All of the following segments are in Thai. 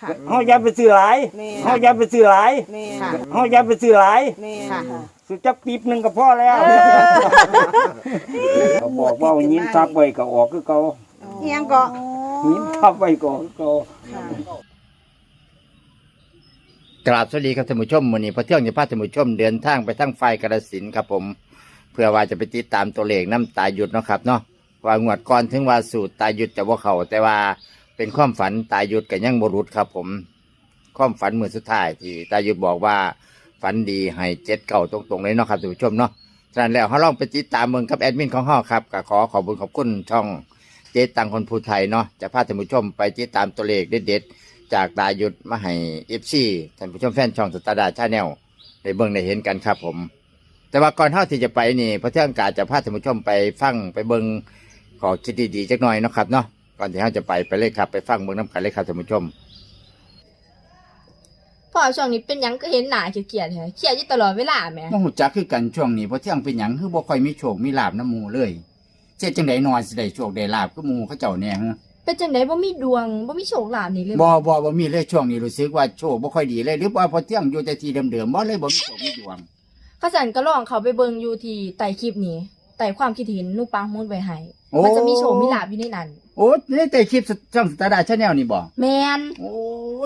ค่ะเฮาอย่าไปซื้อหลายแม่เฮาอย่าไปซื้อหลายแม่ค่ะ เฮาอย่าไปซื้อหลายแม่ค่ะค่ะสุจักปีบหนึงก็พอแล้วเขาบอกว่ายินทับไว้ก็ออกคือเก่าเอียงก็ยินทับไว้ก็ออกคือเก่าค่ะกราบสวัสดีครับท่านผู้ชมวันนี้พระเที่ยงจะพาท่านผู้ชมเดินทางไปทั้งไฟกระสินธุ์ครับผม เพื่อว่าจะไปติดตามตัวเลขน้ำตาหยุดเนาะครับเนาะว่างวดก่อนถึงว่าสูตรตาหยุดจะว่าเขาแต่ว่า เป็นความฝันตาหยุดกับยังบรุษครับ ผม ความฝันมือสุดท้ายที่ตาหยุดบอกว่าฝันดีให้เจ็ดเก่าตรงๆเลยเนาะครับท่านผู้ชมเนาะฉะนั้นแล้วเขาลองไปติดตามเมืองกับแอดมินของห้อครับก็ขอขอบคุณขอบคุณช่องเจ๊ตังคนภูไทยเนาะจะพาท่านผู้ชมไปติดตามตัวเลขเด็ดๆจากดายุทธมาให้เอฟซีท่านผู้ชมแฟนช่องสตาร์ดาชาแนลได้เบิ่งได้เห็นกันครับผม แต่ว่าก่อนเท่าที่จะไปนี่พระเที่ยงกาจะพาท่านผู้ชมไปฟังไปเบิ่งขอคิดดีๆจักหน่อยนะครับเนาะ ก่อนที่เราจะไปไปเลยครับไปฟังเบิ่งน้ำกันเลยครับท่านผู้ชมพ่อช่วงนี้เป็นหยังก็เห็นหน้าเกลียดๆแฮะเครียดอยู่ตลอดเวลาแหม่บ่ฮู้จักคือกันช่วงนี้พระเที่ยงเป็นหยังคือบ่ค่อยมีโชคมีลาบน้ำหมู่เลยเจ็ดจังได๋นอนสิได้โชคได้ลาบคือหมู่เขาเจ้าแน่ฮะเป็นจังไดบ่มีดวงบ่มีโชคลาภนี่เลยบ่บ่บ่มีเลยช่วงนี้รู้สึกว่าโชคบ่ค่อยดีเลยหรือว่าพระเที่ยงอยู่แต่ที่เดิมๆบ่เลยบ่มีโชคมีดวงข้าสันก็ลองเขาไปเบิ่งอยู่ที่ใต้คลิปนี้ใต้ความคิดเห็นหนูปังมุดไว้ให้โอ้มันจะมีโชคมีลาภอยู่ในนั้น โอ้ในแต่คลิปช่องสตาร์ดาชาแนลนี่บ่แม่นโอ้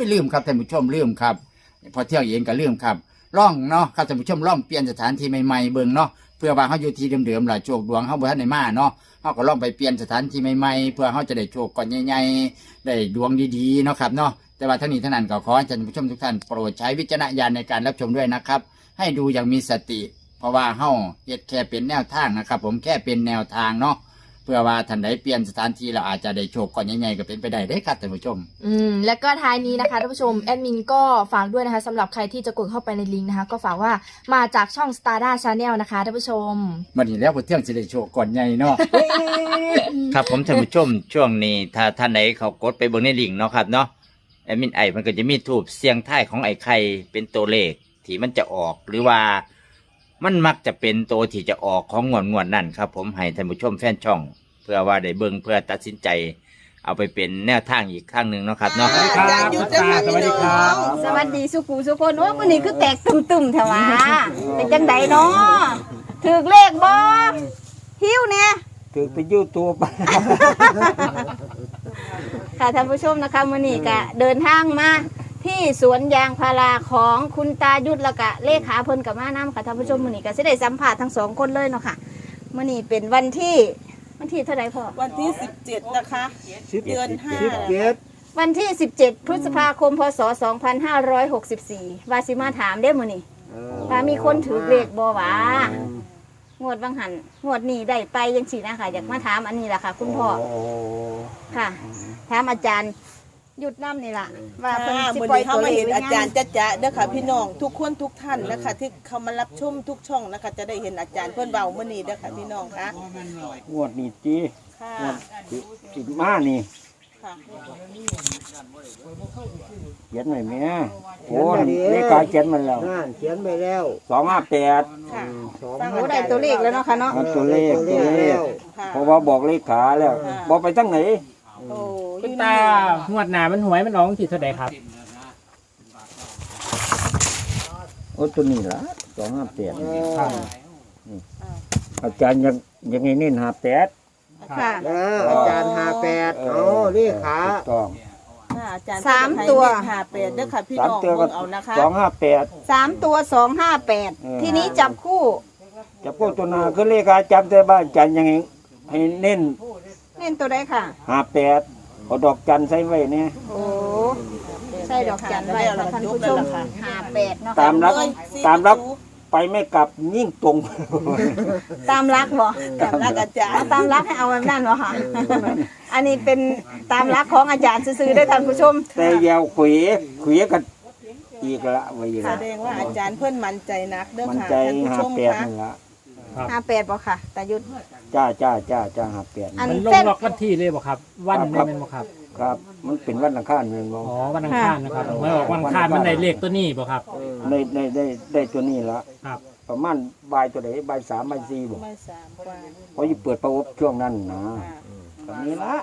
ยลืมครับท่านผู้ชมลืมครับ พอเที่ยวเองก็ลืมครับล่องเนาะครับท่านผู้ชมล่องเปลี่ยนสถานที่ใหม่ๆเบิ่งเนาะเพื่อว่าเขาอยู่ที่เดิมๆล่ะโชคดวงเขาบ่ทันได้มาเนาะเขาก็ล่องไปเปลี่ยนสถานที่ใหม่ๆเพื่อเขาจะได้โชคก่อนใหญ่ๆได้ดวงดีๆเนาะครับเนาะแต่ว่าทั้งนี้ทั้งนั้นก็ขอให้ท่านผู้ชมทุกท่านโปรดใช้วิจารณญาณในการรับชมด้วยนะครับ ให้ดูอย่างมีสติ เพราะว่าเฮาเฮ็ดแค่เป็นแนวทางนะครับ ผมแค่เป็นแนวทางเนาะเพื่อว่าท่านใดเปลี่ยนสถานที่เราอาจจะได้โชคก่อนใหญ่ๆก็เป็นไปได้เด้อครับท่านผู้ชม อืมแล้วก็ท้ายนี้นะคะท่านผู้ชมแอดมินก็ฝากด้วยนะคะสำหรับใครที่จะกดเข้าไปในลิงก์นะคะ ก็ฝากว่ามาจากช่อง Star d a Channel นะคะท่านผู้ชม มันนี่แล้วพอเที่ยงสิได้โชคก่อนใหญ่เนาะ ครับผมท่านผู้ชมช่วงนี้ถ้าท่านไหนเขากดไปเบิ่งในลิงก์เนาะครับเนาะแอดมินไอมันก็จะมีทูบเสียงท้ายของไอ้ไข่เป็นตัวเลขที่มันจะออกหรือว่า มันมักจะเป็นตัวที่จะออกของงวดงวดนั่นครับ ผมให้ท่านผู้ชมแฟนช่องเพื่อว่าได้เบิ่งเพื่อตัดสินใจ เอาไปเป็นแนวทางอีกครั้งหนึ่งเนาะครับเนาะอาจารย์หยุดนะคะพี่น้องสวัสดีสุกูสุคนว่ามื้อนี้คือแตกตุ่มๆแถวะเป็นจังไดเนาะถูกเลขบ่หิวเนี่ย ถือไปยูทูบค่ะท่านผู้ชมนะคะมื้อนี้ก็เดินทางมา ที่สวนยางพาราของคุณตายุทธและกะเลขาเพิ่นกับมานํค่ะท่านผู้ชมมื้อนี้ก็สิได้สัมภาษณ์ทั้งสองคนเลยเนาะค่ะมื้อนี้เป็นวันที่ วันที่เท่าไหร่พ่อ วันที่สิบเจ็ดนะคะเดือนห้า สิบเจ็ดวันที่ 17 พฤษภาคม พศ 2564วาสิมาถามได้มื้อนี้ว่ามีคนถือเลขบ่หวา งวดบางหันงวดนี้ได้ไปยังสี่นะคะอยากมาถามอันนี้แหละค่ะ คุณพ่อโค่ะ ถามอาจารย์ หยุดน้ำนี่ล่ะว่าเพิ่นค่ะสิวันปล่อยนี้เข้าตัวมาเลขเห็นไว้อาจารยังย์จ๊ะจ๊ะเด้อค่ะพี่น้องทุกคนทุกท่านนะคะ ที่เข้ามารับชมทุกช่องนะคะ จะได้เห็นอาจารย์เพื่อนเบาเมื่อนี้เด้อค่ะพี่น้องค่ะงวดนี้จีค่ะงวดสิสิมานี่ค่ะเขียนหน่อยแม่โอ้เลขกาเขียนมันแล้วนั่นเขียนไปแล้วสองห้าแปด ค่ะ สองฟังโอ้ได้ตัวเลขแล้วเนาะค่ะเนาะเอาตัวเลขตัวเลขค่ะ เพราะว่าบอกเลขขาแล้ว บอกไปทั้งไหน โอ้ คุยณตางวดหนามันหวยมันร้องที่เท่าใดครับ โอ้ตัวนี้ละสองห้าแปดครับ อาจารย์ยังยังไงเน้นห้าแปด ค่ะเอออาจารย์หาแปดเอาเลขขาถูกต้องค่ะอาจารย์สามตัว หาเป็ดเด้อค่ะพี่สามน้องตัวก็เบิ่งเอานะคะสองห้าแปด สามตัวสองห้าแปดเออ ทีนี้จับคู่จะพูดตัวหนาคือเลขอาจารย์แต่บ้านอาจารย์ยังไงให้เน้นเล่นตัวได้ค่ะห้าแปด เอาดอกจันใส่ไว้เนี่ยโอ้ใส่ดอกจันไว้ค่ะท่านผู้ชมห้าแปดเนาะตามรักเลยสี่ตามรักประตูไปไม่กลับยิ่งตรง ตามรักบ่ตามรักอาจารเอาย์ตามรักให้เอาแบบนั้นเหรอคะอันนี้เป็นตามรักของอาจารย์ซื้อๆได้อท่านผู้ชม แต่ยาวขวีขวีกันอีกละไว้อีกแสละดงว่าอาจารย์เพื่อนมั่นใจนักเด้อมันค่ะใจท่านผู้หาชมแปดค่ะ นี่ละห้าแปดบ่ค่ะตายุทธจ้าจ้าจ้าจ้าหาแปดอันมันลงเส้น ล็อกวันที่เลยบ่ครับ วันได้เป็นบ่ครับ ครับ มันเป็นวันอังคารเงินบ่อ๋อ วันอังคารนะครับเมื่อออกวันอังคารมันได้เลขตัวนี้บ่ครับได้ได้ได้ได้ตัวนี้ละครับ ประมาณบ่ายตัวไหนบ่ายสามบ่ายสี่บ่ไม่สามกว่าเพราะยี่เปิดประอบช่วงนั้นนะแบบนี้ละ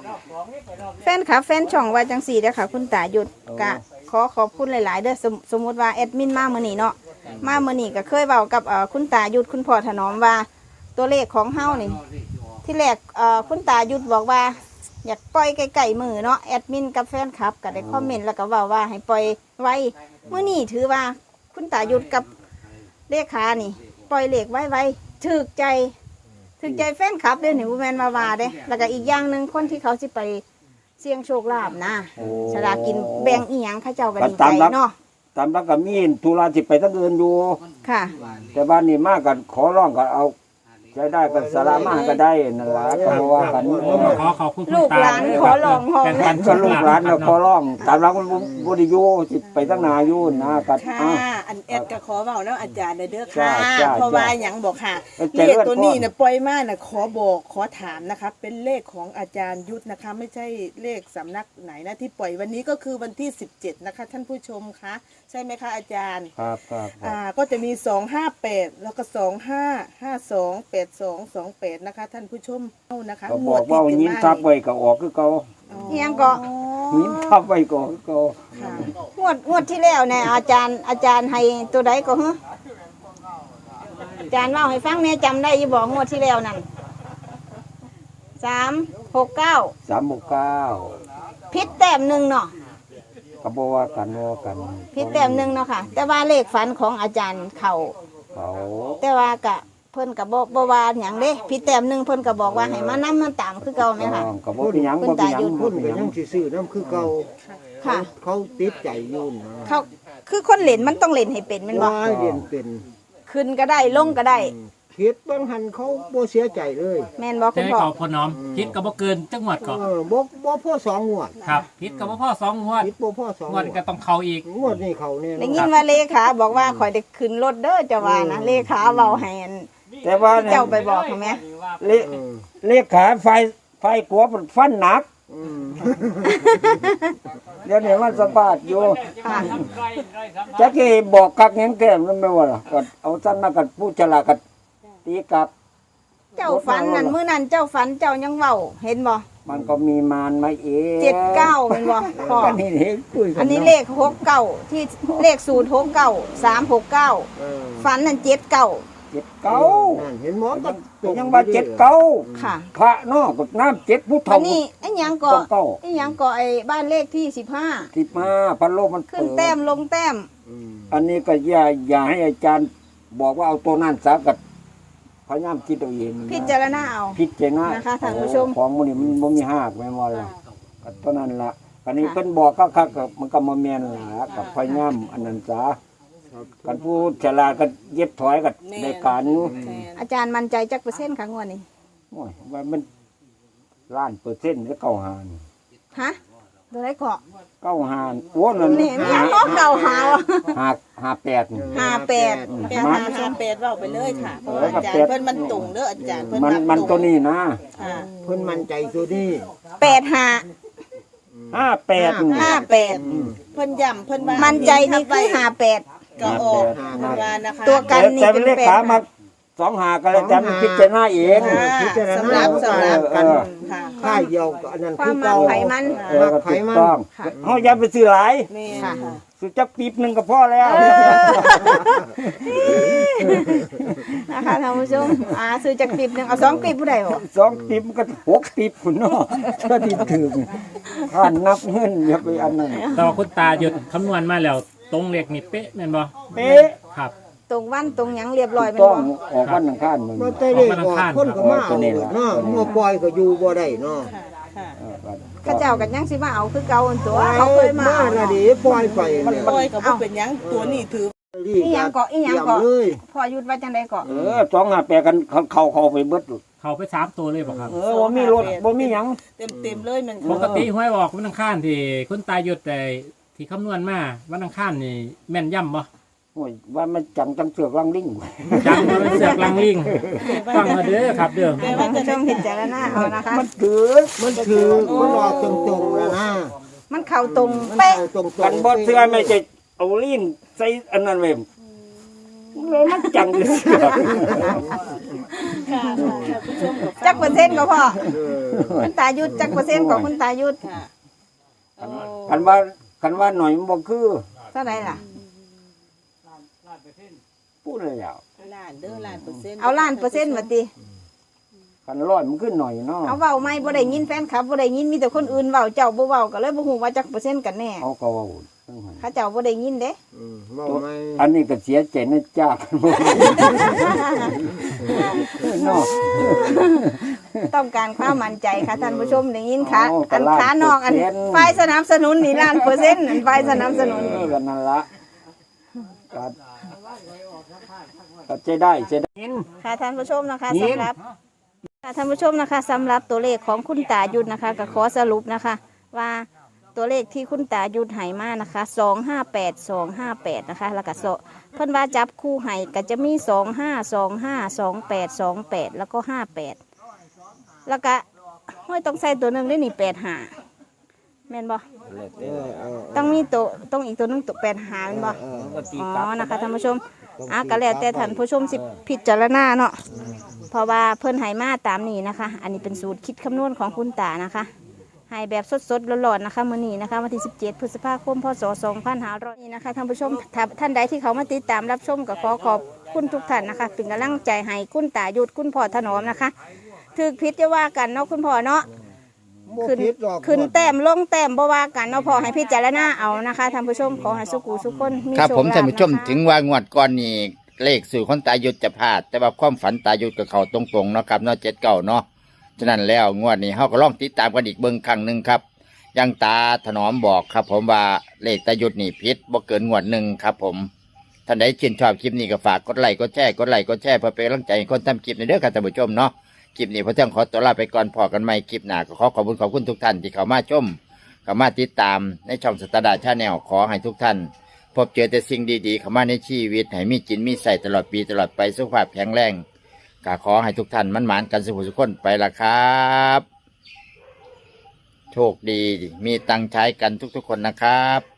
แฟนค่ะแฟนช่องว่าจังสี่เด้อค่ะ คุณตายุทธกะ ขอขอบคุณหลาย ๆ เด้อสมสมมุติว่าแอดมินมามื้อนี้เนาะ มามื้อนี้ก็เคยเว้ากับเอ่อคุณตายุทธคุณพ่อถนอมว่า ตัวเลขของเฮานี่ ที่แรกเอ่อคุณตายุทธบอกว่า อยากปล่อยไก่ๆมือเนาะแอดมินกับแฟนคลับก็ได้คอมเมนต์แล้วก็เว้าว่าให้ปล่อยไว้มื้อนี้ถือว่าคุณตายุทธกับเลขานี่ ปล่อยเลขไว้ไว้ถูกใจถูกใจแฟนคลับเด้อนี่บ่แม่นว่าว่าเด้ แล้วก็อีกอย่างหนึงคนที่เขาสิไปเสี่ยงโชคลาภนะโอ้สลากกินแบ่งอีหยังเขาเจ้าก็ดีตาใจมรับเนาะ ตามรักก็มีธุระที่ไปทั้งอื่นอยู่ ค่ะ แต่บ้านนี้มากกันขอร้องกันเอา ใช้ได้กันสาระมากก็ได้นั่นล่ะก็บ่ว่ากันขอขอบคุณคุณลูกตาหลานด้วยขอลองห้องแบ่ปันก็ลูกหลานคก็รับขอร้อง ตามรักมันบ่บ่ได้อยู่สิไปตั้งนาอยู่นะกัดค่ะอ้าวอันแอดก็ขอเว้าเนาะอาจารย์เด้อจ้าค่ะจ้าเพราะว่าหยังบอกค่ะเอ้ยเลเจริขญตัวนี้พรนะปล่อยมานะขอบอกขอถามนะคะเป็นเลขของอาจารย์ยุทธนะคะ ไม่ใช่เลขสำนักไหนนะที่ปล่อยวันนี้ก็คือวันที่ 17 นะคะ ท่านผู้ชมคะใช่ไหมคะอาจารย์ ครับครับคอ่ารับก็จะมี 258 แล้วก็25 52 82 28นะคะ ท่านผู้ชมเอานะคะก็บอกว่ายิ้มทับไว้ก็ออกคือเก่าเอียงก็ยิ้มทับไว้ก็ออกคือเก่าค่ะงวดงวดที่แล้วเนี่ยอาจารย์อาจารย์ให้ตัวใดก็ฮะอาจารย์เล่าให้ฟังแม่จำได้อยี่บอกงวดที่แล้วนั่นสามหกเก้า369พิษแต้มหนึ่งเนาะก็บ่ว่ากันบ่ว่ากันพิษแต้มหนึ่งเนาะค่ะ แต่ว่าเลขฝันของอาจารย์เขาเขาแต่ว่ากะเพิ่นกับบ่บ่ว่าหยังเด้พิษแต้มหนึ่งเพิ่นก็บอกว่าให้มานํมันตามคือเก่าไหมค่ะต้องก็บ่เป็นหยังบ่เป็นหยังคุณตายุทธบ่เป็นหยังยังสิซื้อน้ำคือเก่าค่ะ เขาติดใจอยุ่นนะเขาคือคนเล่นมันต้องเล่นให้เป็นแมันบ่ว่าเรียนเป็นขึ้นก็ได้ลงก็ได้ผิดบางหันเขาบ่เสียใจเลยแม่นบ่คุแต่ณให้พ่อ เขาพอน้อมพิษก็บ่เกินจังหวัดก่อนเออบ่บ่พอสองงวดครับพิษก็บ่พอสองงวดผิดบ่พอสองงงววดดก็ต้องเข้าอีก งวดนี่เขาเนี่ยได้ยินว่าเลขาบอกว่าข่อยได้ขึ้นรถเด้อจะว่านะเลขาเว้าให้อัน แต่ว่าเนี่ยเจ้าไปบอกเขาไหมเลเลขาไฟไฟกัวมันฟันหนักอืมเดี๋ยวนี้มันสะบาดอยู่ค่ะจักกี้บอกกักหยังแก้มมันไม่ว่าล่ะก็เอาสั้นมากันพูดฉลาดกันตีกลับ เจ้าฝันนั่นมื้อนั้นเจ้าฝันเจ้ายังเว้าเห็นบ่มันก็มีมารมาเองเจ็ดเก้าเป็นบ่พ่ออันนี้เห็นคุยกัอันนี้เลขหกเก้าที่เลขศูนย์หกเก้าสามหกเก้าเออฝันนั่นเจ็ดเก้า เจ็ดเก้านั่นเห็นหมอก็ตรงยังว่าเจ็ดเก้าค่ะพระเนอกน้ำเจ็ดพุทธอันนี้ไอ้หยังก็ต้องเก้าไอ้หยังก็ไอ้บ้านเลขที่สิบห้าสิบห้าพันโลกมันขึ้นเปิดแต้มลงแต้ม อืมอันนี้ก็อย่าอย่าให้อาจารย์ บอกว่าเอาตัวนั้นสากัดพยายามคิดเอาเองนะพิจารณาเอา พิจารณานะคะท่านผู้ชม ของมันนี่มันบ่มีหักแม่นว่าล่ะก็เท่านั้นล่ะอันนี้เพิ่นบอกก็คักๆก็มันก็บ่แม่นล่ะกับพยายามอันนั้นซะ กันผู้ฉลาดก็เย็บถอยก็ได้การอยู่แม่นอาจารย์มั่นใจจักเปอร์เซ็นต์ค่ะงวดนี้โอ้ยว่ามันล้านเปอร์เซ็นต์ก็เก้าหานฮะตัวไรเกาะเก้าหานโอ้นั่นนี่มียังน้องเก่าหาวะหาหาแปดนี่ ห้าแปดแปดห้าห้าแปดเว้าไปเลยค่ะเพราะว่าอาจารย์เพิ่นมันตรงเด้ออาจารย์เพิ่นมันมักมันตรงตัวนี้นะค่ะเพิ่นมั่นใจตัวนี้แปดห้าห้าแปดนี่ห้าแปดเพิ่นย้ำเพิ่นว่ามั่นใจนี่คือห้าแปด ก็ออกเพิ่นว่านะคะตัวกันแต่แต่เป็นเลขขามาสองหาก็เลยแต่มันพิจารณาเอง ค่ะพิจารสำหณารับว่าสำหรับกันค่ะค่ายเดียวกับอันนั้นควาคืมอมาเก่าไขมัน เออก็ถูกต้องค่ะ เฮาอย่าไปซื้อหลายแม่นค่ะ ค่ะ ซื้อจักปีบหนึงก็พอแล้ว นะคะท่านผู้ชมอ่าซื้อจากปีบหนึ่งเอาสองปีบผู้ใดบ่สองปีบมันก็หกปีบพุ่นเนาะถ้าที่ถึงท่านนับเงินอย่าไปอันนั้นแต่ว่าคุณตาหยุดคำนวณมาแล้ว ตรงเลขนี่เป๊ะแม่นบ่เป๊ะครับ ตรงวันตรงหยังเรียบร้อยแม่นต้องบ่ออกวันอังคารมึงบ่ได้เลขออกคนก็มาเอาเนาะมัวปล่อยก็อยู่บ่ได้เนาะค่ะเออก็เข้าเจ้ากันยังสิมาเอาคือเก่าอันตัวเขาเคยมามาเอาน่ะดิปล่อยไปเนี่ยปล่อยก็บ่เป็นหยังตัวนี้ถือ อีหยังเกาะอีหยังเกาะเลยพ่อยุดว่าจังไดเกาะเออสองห้าแปดกันเขาเขาเขาไปเบิดเข้าไปสามตัวเลยบ่ครับ เออบ่มีรถบ่มีหยัง เต็มๆเลยมันปกติหวยออกวันอังคารที่คุณตาหยุดแต่ ที่คำนวณมาวันอังคารนี่แม่นย่ำบ่โอ้ยว่ามันจังจังเสือกลังลิงจังมันเสือกลังลิงฟังมาเด้อครับเด้อแต่ว่าท่านจะผู้ชได้มพิจารณาเอานะคะ มันถือมันคือมันออกตรงๆแล้วนะมันเข้าตรงมันเป๊ะเอาตรงๆกันบ่เสือไม่ใช่เอาลิงใส่อันนั้นเว้ยแล้วมันจังเสือกค่ะค่ะท่านผู้ชมกับจักเปอร์เซ็นต์ก็พอเออคุณตายุดจักเปอร์เซ็นต์ของคุณตายุดค่ะโอ้กันว่า คันว่าหน่อยมันบ่คือเท่าไหร่ล่ะ พูดเลยอะล้านเด้อล้านเปอร์เซ็นต์เอาล้านเปอร์เซ็นต์มาติคันร้อยมันขึ้นหน่อยเนาะเอาเว้าไม่บ่ได้ยินแฟนคลับบ่ได้ยินมีแต่คนอื่นเว้าเจ้าบ่เว้าก็เลยบ่ฮู้ว่าจักเปอร์เซ็นต์กันแน่เขาก็เว่าเขาเจ้าบ่ได้ยินเด้อืมเว้าไหมอันนี้ก็เสียใจนะจ้ากันหมดเนาะ ต้องการความมั่นใจค่ะท่านผู้ชมได้ยินค่ะ อ๋อก็อันล้านขานอกอันเปอร์เซ็นต์ ฝ่ายสนับสนุนนี่ล้านเปอร์เซ็นต์อันฝ่ายสนับสนุน เออกันนั่นละก็ก็จะได้จะได้ ค่ะท่านผู้ชมนะคะยินสำหรับค่ะท่านผู้ชมนะคะสำหรับตัวเลขของคุณตายุทธนะคะก็ขอสรุปนะคะ ว่าตัวเลขที่คุณตายุทธไหมานะคะสองห้าแปดสองห้าแปดนะคะแล้วก็โซเพิ่นว่าจับคู่ไห้ก็จะมีสองห้าสองห้าสองแปดสองแปดแล้วก็ห้าแปด แล้วก็ไม่ต้องใส่ตัวหนึ่งได้นี่แปดหาแม่นบ่เออเออต้องมีตัวต้องอีกตัวหนึงตัวแปดหาแม่นบ่เอออ๋อ นะคะท่านผู้ชมอะก็แล้วแต่ท่านผู้ชมสิพิจารณาเนาะ เพราะว่าเพิ่นให้มาตามนี้นะคะ อันนี้เป็นสูตรคิดคำนวณของคุณตานะคะให้แบบสดๆร้อนๆนะคะมื้อนี้นะคะวันที่ 17 พฤษภาคม พศ 2500นี่นะคะท่านผู้ชมถ้าท่านใดที่เขามาติดตามรับชมก็ขอขอบคุณทุกท่านนะคะเป็นกำลังใจให้คุณตาหยุดคุณพ่อถนอมนะคะ ถือพิษจะว่ากันเนาะคุณพ่อเนาะ บ่ขึ้นผิดหรอกขึ้นแต้มลงแต้มบ่ว่ากันเนาะพอให้พิจารณาเอานะคะท่านผู้ชมขอให้สุขุสุขคนมีครับโชผมลาภท่านผู้ชมนะคะ ถึงว่างวดก่อนนี่เลขสู่คนตายยุทธจะพลาด แต่ว่าความฝันตายยุทธกับเขาตรงๆเนาะครับเนาะเจ็ดเก่าเนาะฉะนั้นแล้วงวดนี้เฮาก็ลองติดตามกันอีกเบิ่งครั้งหนึ่งครับอยังตาถนอมบอกครับ ผมว่าเลขตายยุทธนี่พิษบ่เกินงวดหนึ่งครับ ผมท่านใดชื่นชอบคลิปนี้ก็ฝากกดไลค์กดแชร์กดไลค์กดแชร์เพื่อเป็นกำลังใจให้คนทำคลิปในเด้อครับท่านผู้ชมเนาะ คลิปนี้พระเจ้าขอตัวลาไปก่อนพอกันใหม่คลิปหน้าก็ขอขอบคุณขอบคุณทุกท่านที่เข้ามาชมเข้ามาติดตามในช่องสตาร์ดาชาแนลขอให้ทุกท่าน พบเจอแต่สิ่งดีๆเข้ามาในชีวิตให้มีจินมีใส่ตลอดปีตลอดไปสุขภาพแข็งแรงก็ขอให้ทุกท่านมั่นหมานกันสุขสุขคนไปละครับ โชคดีมีตังใช้กันทุกๆคนนะครับ